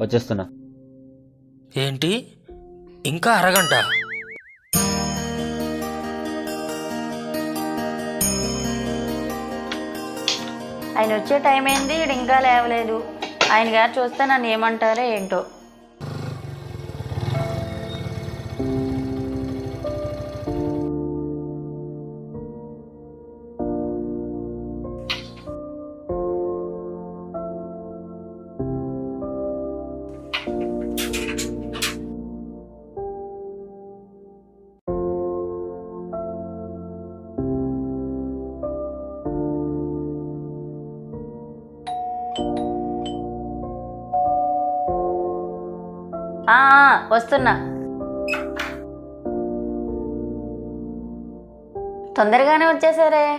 వచ్చేస్తున్నా. ఏంటి? ఇంకా అరగంట? ఆయన వచ్చే టైం ఏంది? ఇంకా లేవలేదు. ఆయన గారు చూస్తే నన్ను ఏమంటారో ఏంటో. వస్తున్నా. తొందరగానే వచ్చేసారే.